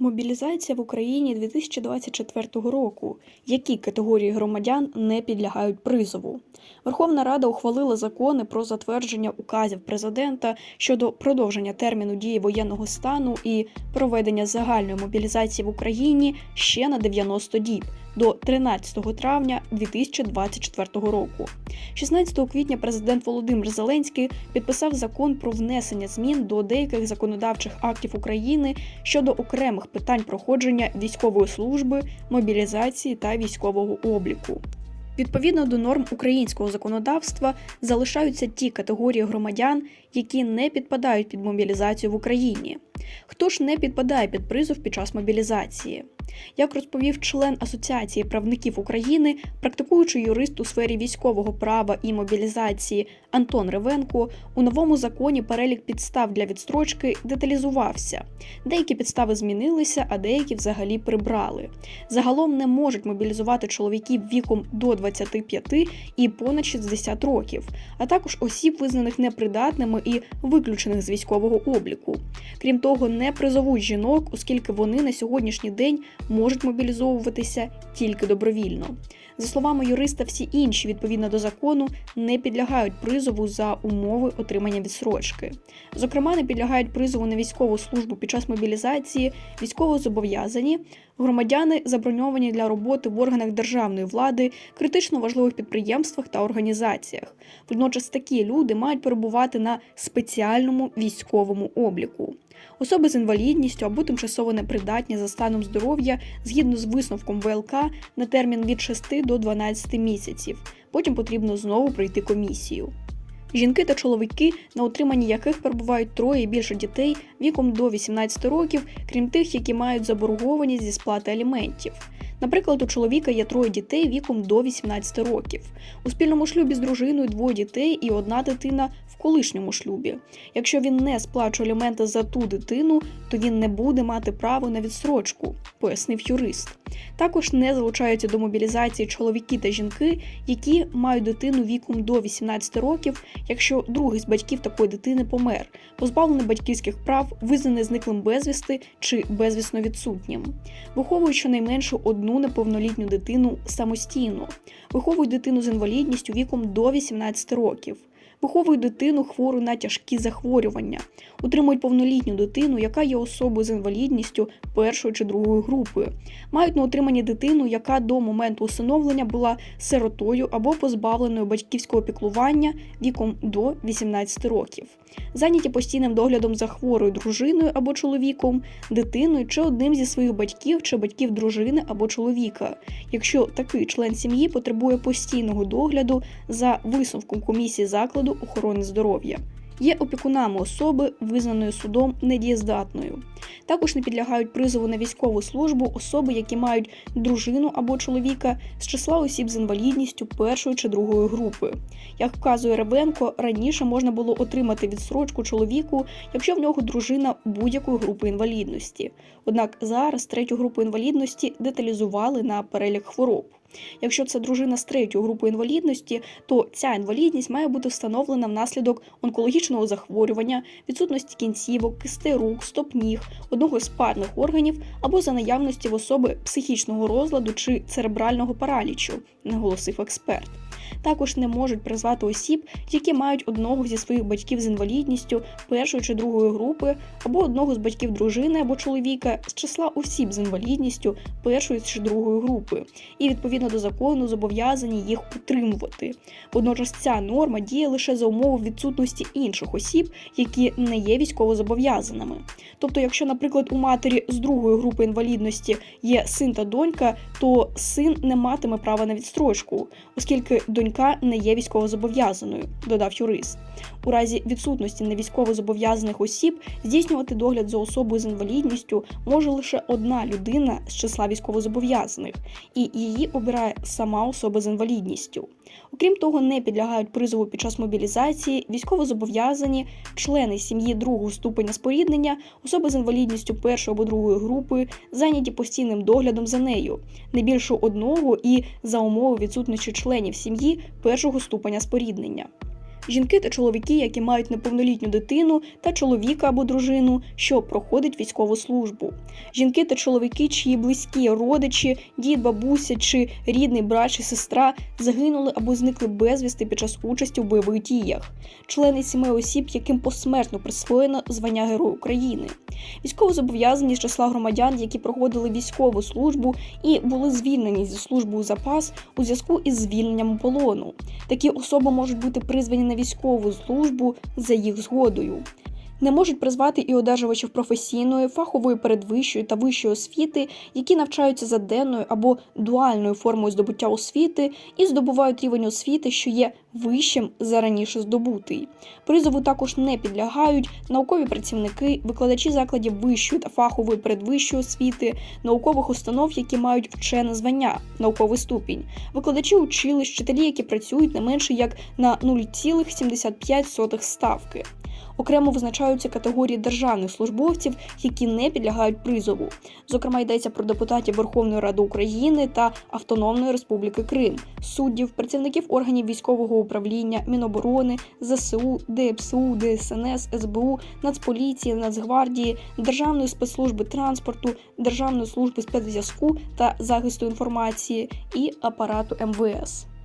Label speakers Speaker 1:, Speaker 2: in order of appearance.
Speaker 1: Мобілізація в Україні 2024 року. Які категорії громадян не підлягають призову? Верховна Рада ухвалила закони про затвердження указів президента щодо продовження терміну дії воєнного стану і проведення загальної мобілізації в Україні ще на 90 діб до 13 травня 2024 року. 16 квітня президент Володимир Зеленський підписав закон про внесення змін до деяких законодавчих актів України щодо окремих питань проходження військової служби, мобілізації та військового обліку. Відповідно до норм українського законодавства залишаються ті категорії громадян, які не підпадають під мобілізацію в Україні. Хто ж не підпадає під призов під час мобілізації? Як розповів член Асоціації правників України, практикуючий юрист у сфері військового права і мобілізації Антон Ревенко, у новому законі перелік підстав для відстрочки деталізувався. Деякі підстави змінилися, а деякі взагалі прибрали. Загалом не можуть мобілізувати чоловіків віком до 25 і понад 60 років, а також осіб, визнаних непридатними і виключених з військового обліку. Крім того, не призовуть жінок, оскільки вони на сьогоднішній день можуть мобілізовуватися тільки добровільно. За словами юриста, всі інші, відповідно до закону, не підлягають призову за умови отримання відсрочки. Зокрема, не підлягають призову на військову службу під час мобілізації, військовозобов'язані, громадяни, заброньовані для роботи в органах державної влади, критично важливих підприємствах та організаціях. Водночас такі люди мають перебувати на спеціальному військовому обліку. Особи з інвалідністю або тимчасово непридатні за станом здоров'я згідно з висновком ВЛК на термін від 6 до 12 місяців. Потім потрібно знову пройти комісію. Жінки та чоловіки, на утриманні яких перебувають троє і більше дітей віком до 18 років, крім тих, які мають заборгованість зі сплати аліментів. Наприклад, у чоловіка є троє дітей віком до 18 років. У спільному шлюбі з дружиною двоє дітей і одна дитина в колишньому шлюбі. Якщо він не сплачує аліменти за ту дитину, то він не буде мати право на відсрочку, пояснив юрист. Також не залучаються до мобілізації чоловіки та жінки, які мають дитину віком до 18 років, якщо другий з батьків такої дитини помер, позбавлений батьківських прав, визнаний зниклим безвісти чи безвісно відсутнім, виховують щонайменше одну неповнолітню дитину самостійно, виховують дитину з інвалідністю віком до 18 років. Виховують дитину хвору на тяжкі захворювання, утримують повнолітню дитину, яка є особою з інвалідністю першої чи другої групи, мають на утриманні дитину, яка до моменту усиновлення була сиротою або позбавленою батьківського піклування віком до 18 років, зайняті постійним доглядом за хворою дружиною або чоловіком, дитиною чи одним зі своїх батьків чи батьків дружини або чоловіка, якщо такий член сім'ї потребує постійного догляду за висновком комісії закладу охорони здоров'я. Є опікунами особи, визнаної судом недієздатною. Також не підлягають призову на військову службу особи, які мають дружину або чоловіка з числа осіб з інвалідністю першої чи другої групи. Як вказує Ребенко, раніше можна було отримати відсрочку чоловіку, якщо в нього дружина будь-якої групи інвалідності. Однак зараз третю групу інвалідності деталізували на перелік хвороб. Якщо це дружина з третьої групи інвалідності, то ця інвалідність має бути встановлена внаслідок онкологічного захворювання, відсутності кінцівок, кисти рук, стоп-ніг, одного з парних органів або за наявності в особи психічного розладу чи церебрального паралічу, наголосив експерт. Також не можуть призвати осіб, які мають одного зі своїх батьків з інвалідністю першої чи другої групи, або одного з батьків дружини або чоловіка з числа осіб з інвалідністю першої чи другої групи, і відповідно до закону зобов'язані їх утримувати. Водночас ця норма діє лише за умови відсутності інших осіб, які не є військовозобов'язаними. Тобто, якщо, наприклад, у матері з другої групи інвалідності є син та донька, то син не матиме права на відстрочку, оскільки донька не є військовозобов'язаною, додав юрист. У разі відсутності невійськовозобов'язаних осіб здійснювати догляд за особою з інвалідністю може лише одна людина з числа військовозобов'язаних, і її обирає сама особа з інвалідністю. Окрім того, не підлягають призову під час мобілізації, військовозобов'язані, члени сім'ї другого ступеня споріднення, особи з інвалідністю першої або другої групи, зайняті постійним доглядом за нею, не більше одного і за умови відсутності членів сім'ї першого ступеня споріднення. Жінки та чоловіки, які мають неповнолітню дитину, та чоловіка або дружину, що проходить військову службу. Жінки та чоловіки, чиї близькі родичі, дід, бабуся чи рідний брат чи сестра загинули або зникли безвісти під час участі у бойових діях, члени сімей осіб, яким посмертно присвоєно звання Герой України, військовозобов'язані з числа громадян, які проходили військову службу і були звільнені зі служби у запас у зв'язку із звільненням полону. Такі особи можуть бути призвані на військову службу за їх згодою. Не можуть призвати і одержувачів професійної, фахової передвищої та вищої освіти, які навчаються за денною або дуальною формою здобуття освіти і здобувають рівень освіти, що є вищим за раніше здобутий. Призову також не підлягають наукові працівники, викладачі закладів вищої та фахової передвищої освіти, наукових установ, які мають вчене звання, науковий ступінь, викладачі училищ, вчителі, які працюють не менше як на 0,75 ставки. Окремо визначаються категорії державних службовців, які не підлягають призову. Зокрема, йдеться про депутатів Верховної Ради України та Автономної Республіки Крим, суддів, працівників органів військового управління, Міноборони, ЗСУ, ДПСУ, ДСНС, СБУ, Нацполіції, Нацгвардії, Державної спецслужби транспорту, Державної служби спецзв'язку та захисту інформації і апарату МВС.